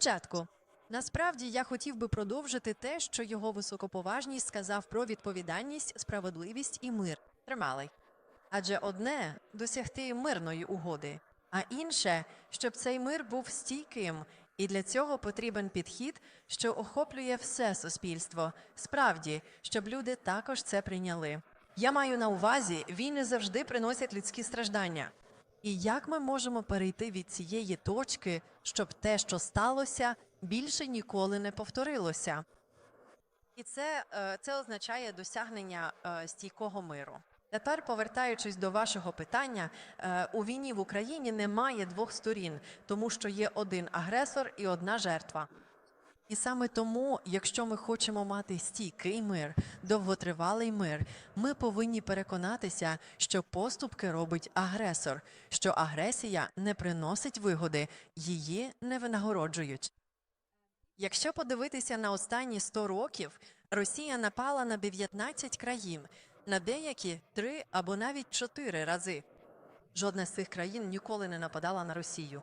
Спочатку, насправді я хотів би продовжити те, що його високоповажність сказав про відповідальність, справедливість і мир. Тримали. Адже одне досягти мирної угоди, а інше, щоб цей мир був стійким, і для цього потрібен підхід, що охоплює все суспільство. Справді, щоб люди також це прийняли. Я маю на увазі, війни завжди приносять людські страждання. І як ми можемо перейти від цієї точки, щоб те, що сталося, більше ніколи не повторилося? І це, е, це означає досягнення е, стійкого миру. Тепер, повертаючись до вашого питання, е, у війні в Україні немає двох сторін, тому що є один агресор і одна жертва. І саме тому, якщо ми хочемо мати стійкий мир, довготривалий мир, ми повинні переконатися, що поступки робить агресор, що агресія не приносить вигоди, її не винагороджують. Якщо подивитися на останні 100 років, Росія напала на 19 країн, на деякі 3 або навіть 4 рази. Жодна з цих країн ніколи не нападала на Росію.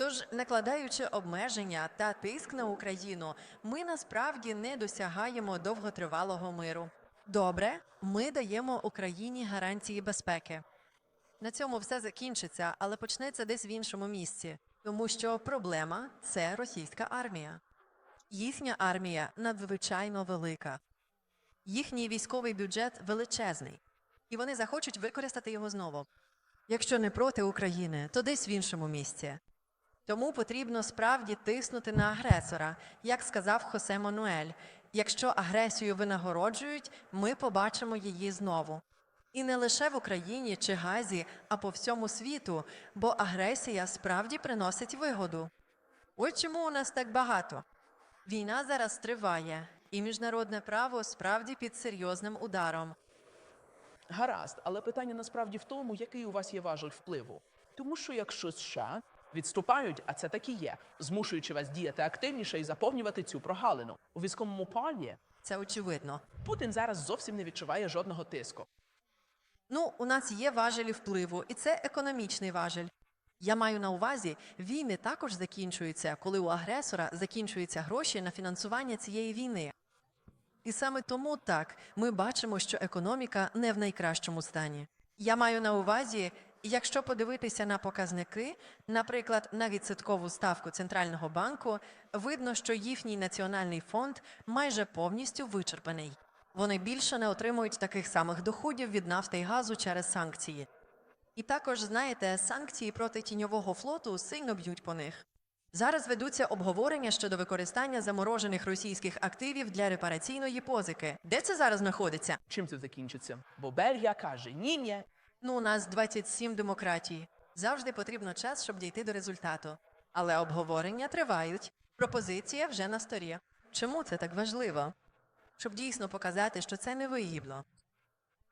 Тож, накладаючи обмеження та тиск на Україну, ми насправді не досягаємо довготривалого миру. Добре, ми даємо Україні гарантії безпеки. На цьому все закінчиться, але почнеться десь в іншому місці, тому що проблема це російська армія. Їхня армія надзвичайно велика. Їхній військовий бюджет величезний, і вони захочуть використати його знову. Якщо не проти України, то десь в іншому місці. Тому потрібно справді тиснути на агресора, як сказав Хосе Мануель. Якщо агресію винагороджують, ми побачимо її знову. І не лише в Україні чи Газі, а по всьому світу, бо агресія справді приносить вигоду. Ось чому у нас так багато. Війна зараз триває, і міжнародне право справді під серйозним ударом. Гаразд, але питання насправді в тому, який у вас є важель впливу. Тому що якщо США відступають, а це так і є, змушуючи вас діяти активніше і заповнювати цю прогалину у військовому плані, Це очевидно. Путін зараз зовсім не відчуває жодного тиску. Ну, у нас є важелі впливу, і це економічний важель. Я маю на увазі, війни також закінчуються, коли у агресора закінчуються гроші на фінансування цієї війни. І саме тому так ми бачимо, що економіка не в найкращому стані. Я маю на увазі, якщо подивитися на показники, наприклад, на відсоткову ставку центрального банку, видно, що їхній національний фонд майже повністю вичерпаний. Вони більше не отримують таких самих доходів від нафти і газу через санкції. І також, знаєте, санкції проти тіньового флоту сильно б'ють по них. Зараз ведуться обговорення щодо використання заморожених російських активів для репараційної позики. Де це зараз знаходиться? Чим це закінчиться? Бо Бельгія каже: ні, ні. Ну, у нас 27 демократій. Завжди потрібно час, щоб дійти до результату. Але обговорення тривають. Пропозиція вже на столі. Чому це так важливо? Щоб дійсно показати, що це не вигідно.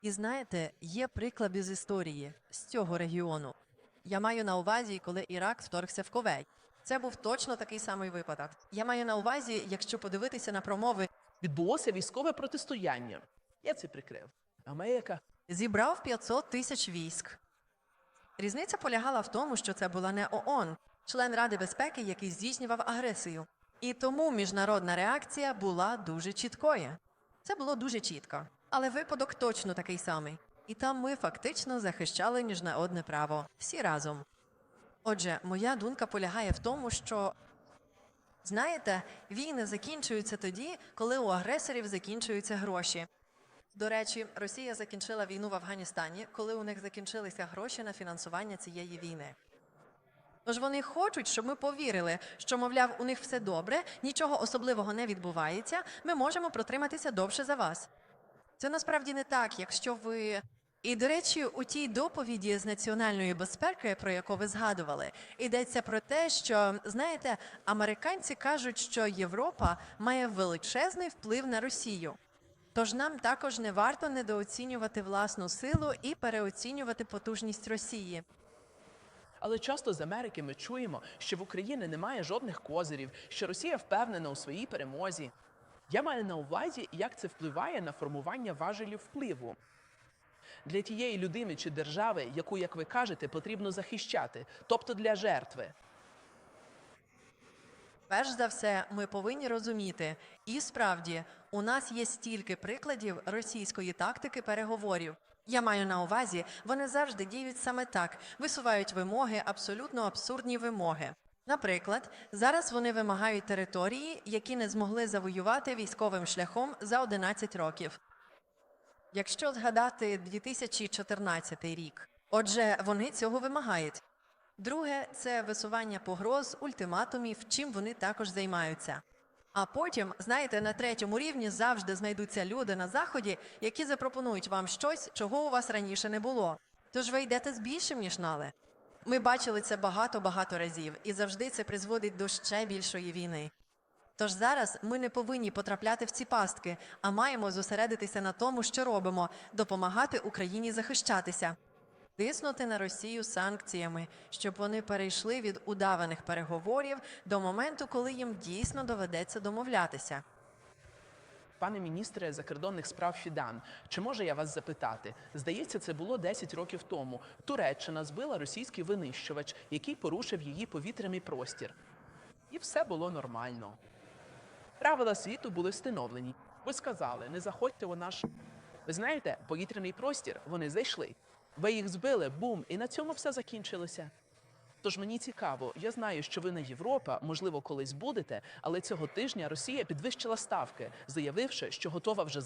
І знаєте, є приклади з історії з цього регіону. Я маю на увазі, коли Ірак вторгся в Ковей. Це був точно такий самий випадок. Я маю на увазі, якщо подивитися на промови, Відбулося військове протистояння. Я це прикрив. Америка зібрав 500 тисяч військ. Різниця полягала в тому, що це була не ООН, член Ради безпеки, який здійснював агресію. І тому міжнародна реакція була дуже чіткою. Це було дуже чітко. Але випадок точно такий самий. І там ми фактично захищали міжнародне право всі разом. Отже, моя думка полягає в тому, що знаєте, війни закінчуються тоді, коли у агресорів закінчуються гроші. До речі, Росія закінчила війну в Афганістані, коли у них закінчилися гроші на фінансування цієї війни. Тож вони хочуть, щоб ми повірили, що, мовляв, у них все добре, нічого особливого не відбувається, ми можемо протриматися довше за вас. Це насправді не так, якщо ви. І, до речі, у тій доповіді з національної безпеки, про яку ви згадували, йдеться про те, що знаєте, американці кажуть, що Європа має величезний вплив на Росію. Тож нам також не варто недооцінювати власну силу і переоцінювати потужність Росії. Але часто з Америки ми чуємо, що в Україні немає жодних козирів, що Росія впевнена у своїй перемозі. Я маю на увазі, як це впливає на формування важелів впливу. Для тієї людини чи держави, яку, як ви кажете, потрібно захищати, тобто для жертви. Перш за все, ми повинні розуміти, і справді у нас є стільки прикладів російської тактики переговорів. Я маю на увазі, вони завжди діють саме так, висувають вимоги, абсолютно абсурдні вимоги. Наприклад, зараз вони вимагають території, які не змогли завоювати військовим шляхом за 11 років. Якщо згадати 2014 рік, отже, вони цього вимагають. Друге це висування погроз, ультиматумів, чим вони також займаються. А потім, знаєте, на третьому рівні завжди знайдуться люди на заході, які запропонують вам щось, чого у вас раніше не було. Тож ви йдете з більшим ніж нали. Ми бачили це багато-багато разів, і завжди це призводить до ще більшої війни. Тож зараз ми не повинні потрапляти в ці пастки, а маємо зосередитися на тому, що робимо, допомагати Україні захищатися, тиснути на Росію санкціями, щоб вони перейшли від удаваних переговорів до моменту, коли їм дійсно доведеться домовлятися. Пане міністре закордонних справ Фідан, чи може я вас запитати? Здається, це було 10 років тому. Туреччина збила російський винищувач, який порушив її повітряний простір. І все було нормально. Правила світу були встановлені. Ви сказали, не заходьте у наш. Ви знаєте, повітряний простір вони зайшли. Ви їх збили, бум, і на цьому все закінчилося. Тож мені цікаво, я знаю, що ви не Європа, можливо, колись будете, але цього тижня Росія підвищила ставки, заявивши, що готова вже